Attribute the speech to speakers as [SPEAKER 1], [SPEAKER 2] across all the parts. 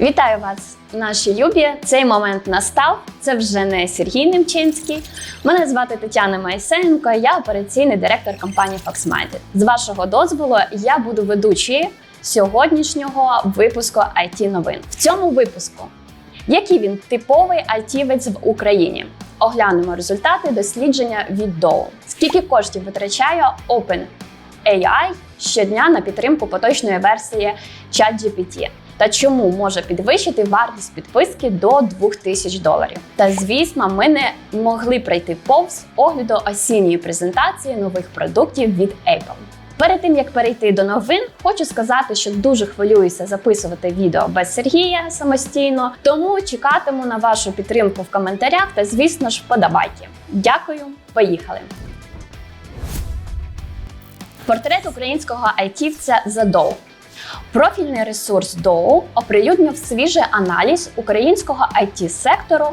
[SPEAKER 1] Вітаю вас, наші любі! Цей момент настав. Це вже не Сергій Немчинський. Мене звати Тетяна Майсенко, я операційний директор компанії FoxMinded. З вашого дозволу я буду ведучою сьогоднішнього випуску it новин. В цьому випуску, який він типовий айтівець в Україні. Оглянемо результати дослідження від Dow. Скільки коштів витрачає OpenAI щодня на підтримку поточної версії ChatGPT? Та чому може підвищити вартість підписки до 2000 доларів. Та звісно, ми не могли пройти повз огляду осінньої презентації нових продуктів від Apple. Перед тим як перейти до новин, хочу сказати, що дуже хвилююся записувати відео без Сергія самостійно, тому чекатиму на вашу підтримку в коментарях та, звісно ж, вподобайки. Дякую, поїхали! Портрет українського айтівця задов. Профільний ресурс Dow оприлюднив свіжий аналіз українського it сектору,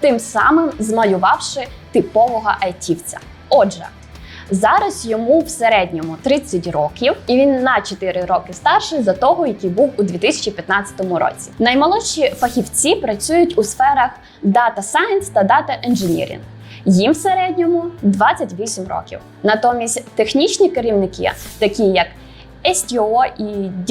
[SPEAKER 1] тим самим змалювавши типового айтівця. Отже, зараз йому в середньому 30 років, і він на 4 роки старший за того, який був у 2015 році. Наймолодші фахівці працюють у сферах Data Science та Data Engineering. Їм в середньому 28 років. Натомість технічні керівники, такі як STO і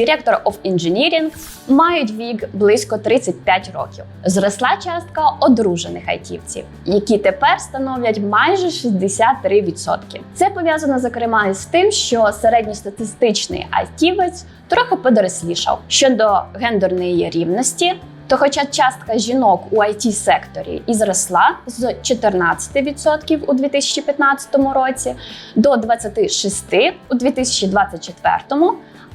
[SPEAKER 1] Director of Engineering мають вік близько 35 років. Зросла частка одружених айтівців, які тепер становлять майже 63%. Це пов'язано зокрема з тим, що середньостатистичний айтівець трохи подорослішав щодо гендерної рівності. То, хоча частка жінок у it секторі і зросла з 14% у 2015 році до 26% у 2024,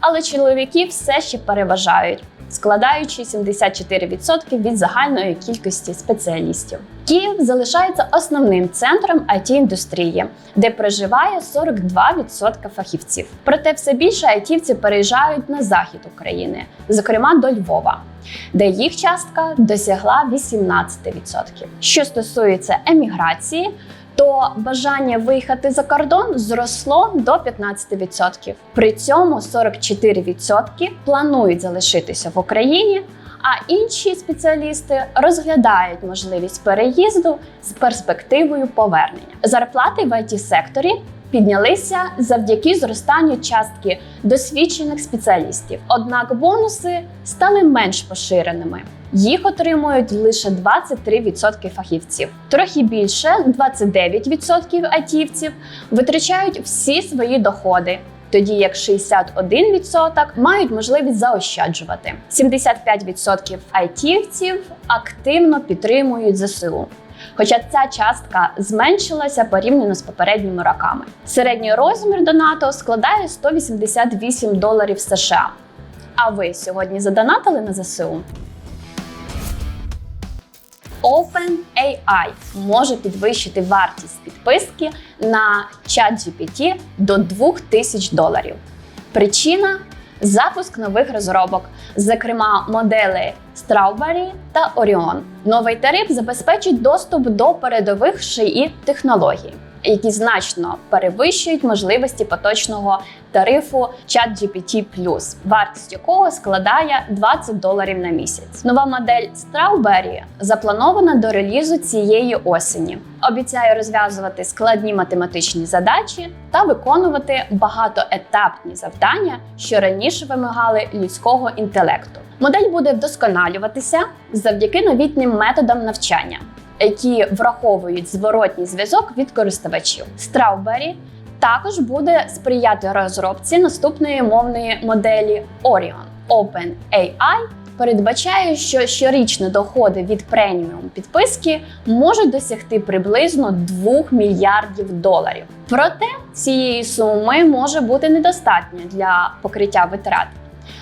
[SPEAKER 1] але чоловіки все ще переважають, складаючи 74% від загальної кількості спеціалістів. Київ залишається основним центром it індустрії, де проживає 42% фахівців. Проте все більше айтівці переїжджають на захід України, зокрема до Львова де їх частка досягла 18%. Що стосується еміграції, то бажання виїхати за кордон зросло до 15%. При цьому 44% планують залишитися в Україні. А інші спеціалісти розглядають можливість переїзду з перспективою повернення. Зарплати в it секторі піднялися завдяки зростанню частки досвідчених спеціалістів. Однак бонуси стали менш поширеними. Їх отримують лише 23% фахівців. Трохи більше 29% айтівців витрачають всі свої доходи. Тоді як 61% мають можливість заощаджувати. 75% айтівців активно підтримують ЗСУ. Хоча ця частка зменшилася порівняно з попередніми роками. Середній розмір донату складає 188 доларів США. А ви сьогодні задонатили на ЗСУ? OpenAI може підвищити вартість підписки на ChatGPT до 2000 доларів. Причина запуск нових розробок, зокрема модели Strawberry та Orion. Новий тариф забезпечить доступ до передових шиї технологій, які значно перевищують можливості поточного тарифу ChatGPT+, вартість якого складає 20 доларів на місяць. Нова модель Strawberry запланована до релізу цієї осені. Обіцяє розв'язувати складні математичні задачі та виконувати багатоетапні завдання, що раніше вимагали людського інтелекту. Модель буде вдосконалюватися завдяки новітнім методам навчання, які враховують зворотній зв'язок від користувачів. Strawberry також буде сприяти розробці наступної мовної моделі Orion. OpenAI передбачає, що щорічні доходи від преміум підписки можуть досягти приблизно 2 мільярдів доларів. Проте цієї суми може бути недостатньо для покриття витрат,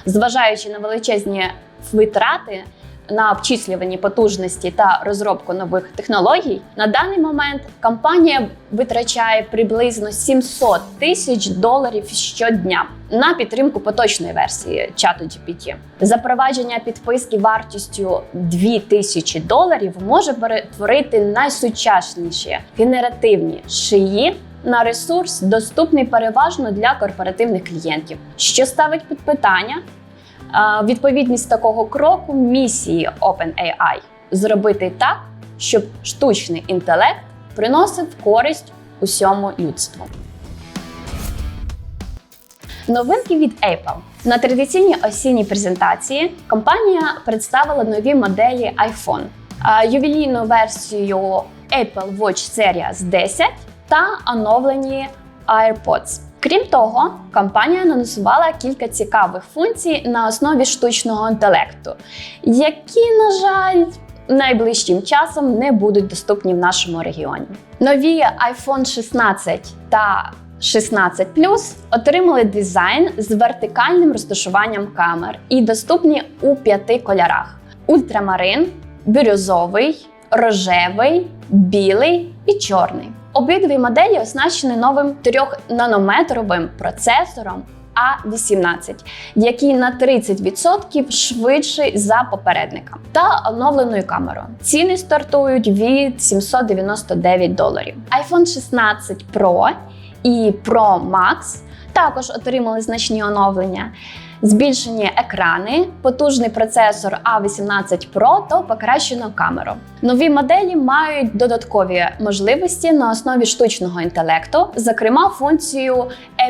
[SPEAKER 1] зважаючи на величезні витрати на обчислювані потужності та розробку нових технологій, на даний момент компанія витрачає приблизно 700 тисяч доларів щодня на підтримку поточної версії чату GPT. Запровадження підписки вартістю 2000 доларів може перетворити найсучасніші генеративні шиї. На ресурс доступний переважно для корпоративних клієнтів, що ставить під питання Відповідність такого кроку місії OpenAI зробити так, щоб штучний інтелект приносив користь усьому людству. Новинки від Apple. На традиційній осінній презентації компанія представила нові моделі iPhone, а, ювілейну версію Apple Watch Series 10 та оновлені AirPods. Крім того, компанія анонсувала кілька цікавих функцій на основі штучного інтелекту, які, на жаль, найближчим часом не будуть доступні в нашому регіоні. Нові iPhone 16 та 16 Plus отримали дизайн з вертикальним розташуванням камер і доступні у п'яти кольорах: ультрамарин, бірюзовий, рожевий, білий і чорний. Обидві моделі оснащені новим 3-нанометровим процесором A18, який на 30% швидший за попередника, та оновленою камерою. Ціни стартують від 799 доларів. iPhone 16 Pro і Pro Max також отримали значні оновлення. Збільшені екрани, потужний процесор A18 Pro та покращену камеру. Нові моделі мають додаткові можливості на основі штучного інтелекту, зокрема функцію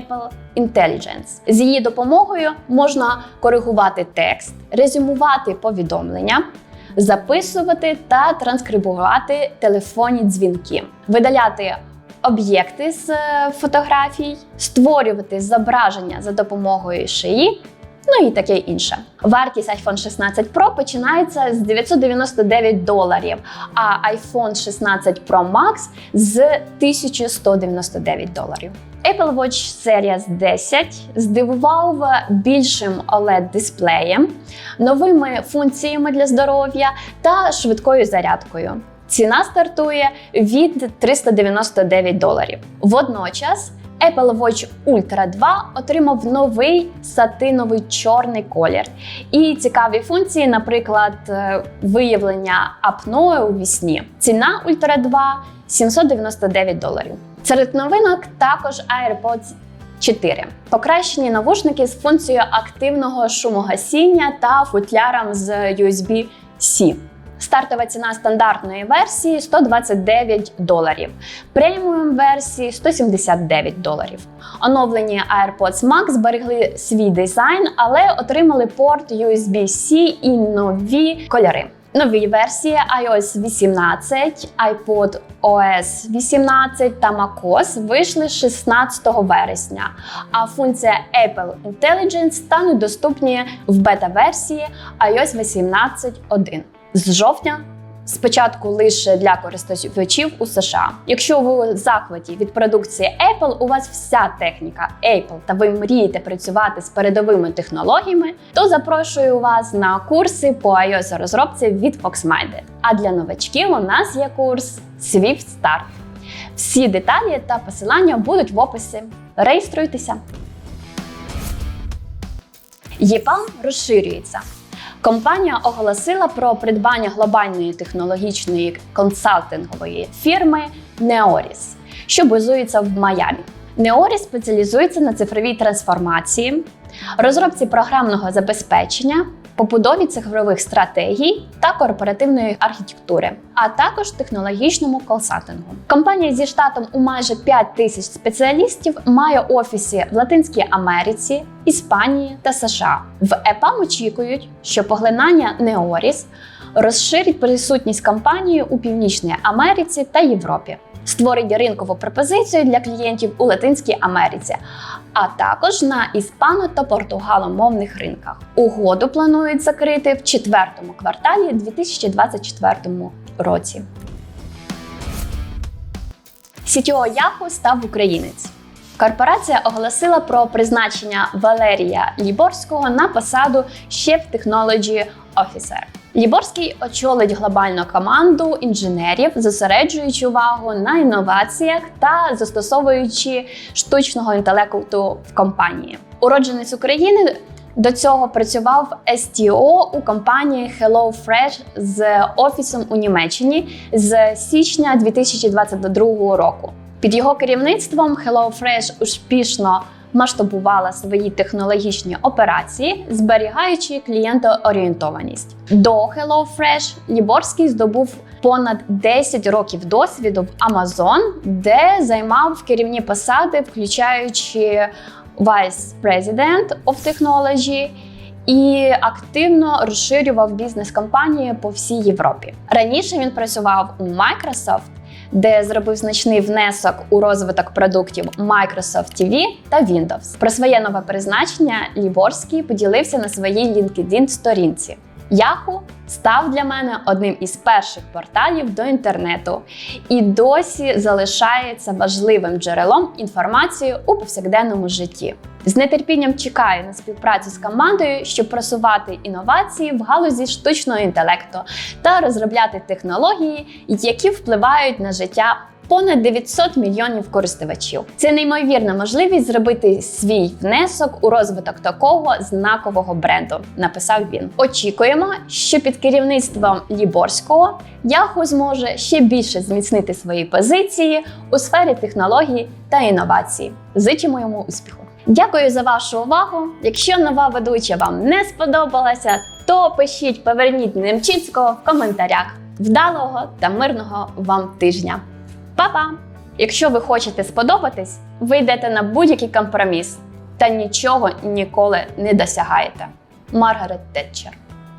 [SPEAKER 1] Apple Intelligence. З її допомогою можна коригувати текст, резюмувати повідомлення. Записувати та транскрибувати телефонні дзвінки, видаляти об'єкти з е, фотографій, створювати зображення за допомогою шиї, ну і таке інше. Вартість iPhone 16 Pro починається з 999 доларів, а iPhone 16 Pro Max з 1199 доларів. Apple Watch Series 10 здивував більшим oled дисплеєм, новими функціями для здоров'я та швидкою зарядкою. Ціна стартує від 399 доларів. Водночас Apple Watch Ultra 2 отримав новий сатиновий чорний колір і цікаві функції, наприклад, е, виявлення апної у вісні. Ціна Ultra 2 799 доларів. Серед новинок також AirPods 4. Покращені навушники з функцією активного шумогасіння та футляром з USB-C. Стартова ціна стандартної версії 129 доларів, преміум версії 179 доларів. Оновлені AirPods Max зберегли свій дизайн, але отримали порт USB-C і нові кольори. Нові версії iOS 18, iPod OS 18 та macOS вийшли 16 вересня, а функція Apple Intelligence стануть доступні в бета-версії iOS 18.1 з жовтня. Спочатку лише для користувачів у США. Якщо ви у захваті від продукції Apple, у вас вся техніка Apple та ви мрієте працювати з передовими технологіями, то запрошую вас на курси по iOS розробці від Foxmind. А для новачків у нас є курс Swift Start. Всі деталі та посилання будуть в описі. Реєструйтеся. ЄПАМ розширюється. Компанія оголосила про придбання глобальної технологічної консалтингової фірми Neoris, що базується в Майамі. Neoris спеціалізується на цифровій трансформації, розробці програмного забезпечення, побудові цифрових стратегій та корпоративної архітектури, а також технологічному консалтингу. Компанія зі штатом у майже 5 тисяч спеціалістів має офіси в Латинській Америці, Іспанії та США. В ЕПАМ очікують, що поглинання Неоріс розширить присутність компанії у Північній Америці та Європі. Створить ринкову пропозицію для клієнтів у Латинській Америці, а також на іспано та португаломовних ринках. Угоду планують закрити в четвертому кварталі 2024 році. CTO Yahoo став українець. Корпорація оголосила про призначення Валерія Ліборського на посаду Chief Technology Officer. Ліборський очолить глобальну команду інженерів, зосереджуючи увагу на інноваціях та застосовуючи штучного інтелекту в компанії. Уродженець України до цього працював STO у компанії HelloFresh з офісом у Німеччині з січня 2022 року. Під його керівництвом HelloFresh успішно масштабувала свої технологічні операції, зберігаючи клієнтоорієнтованість. До HelloFresh Ліборський здобув понад 10 років досвіду в Amazon, де займав керівні посади, включаючи Vice President of Technology і активно розширював бізнес-компанії по всій Європі. Раніше він працював у Microsoft, де зробив значний внесок у розвиток продуктів Microsoft TV та Windows. Про своє нове призначення Ліборський поділився на своїй LinkedIn сторінці. Yahoo став для мене одним із перших порталів до інтернету і досі залишається важливим джерелом інформації у повсякденному житті. З нетерпінням чекаю на співпрацю з командою, щоб просувати інновації в галузі штучного інтелекту та розробляти технології, які впливають на життя понад 900 мільйонів користувачів. Це неймовірна можливість зробити свій внесок у розвиток такого знакового бренду, написав він. Очікуємо, що під керівництвом Ліборського Yahoo зможе ще більше зміцнити свої позиції у сфері технологій та інновацій. Зичимо йому успіху. Дякую за вашу увагу. Якщо нова ведуча вам не сподобалася, то пишіть поверніть Немчинського в коментарях. Вдалого та мирного вам тижня! Па-па! Якщо ви хочете сподобатись, ви йдете на будь-який компроміс та нічого ніколи не досягаєте. Маргарет Тетчер